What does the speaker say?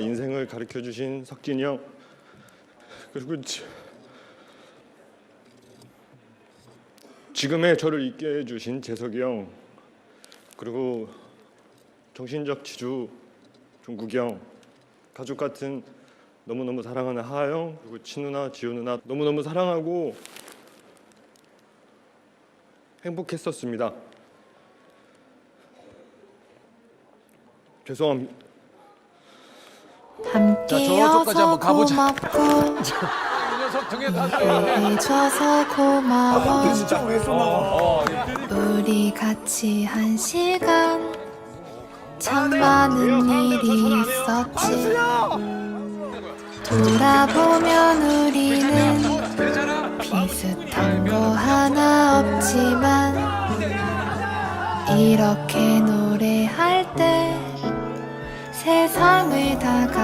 인생을 가르쳐 주신 석진이 형 그리고 지, 지금의 저를 있게 해주신 재석이 형 그리고 정신적 지주 종국이 형 가족 같은 너무너무 사랑하는 하하 형 그리고 친누나 지효 누나 너무너무 사랑하고 행복했었습니다. 죄송합니다. 저쪽까지 한번 함께여서 가보자. 고맙고 이 녀석 등에 타서 해줘서 고마워. 진짜 왜 쏘나? 어, 우리 같이 한 시간. 참 많은 일이 있었지. 돌아보면 우리는 되잖아. 비슷한 거 하나 없지만 이렇게 노래할 때 세상을 다 가.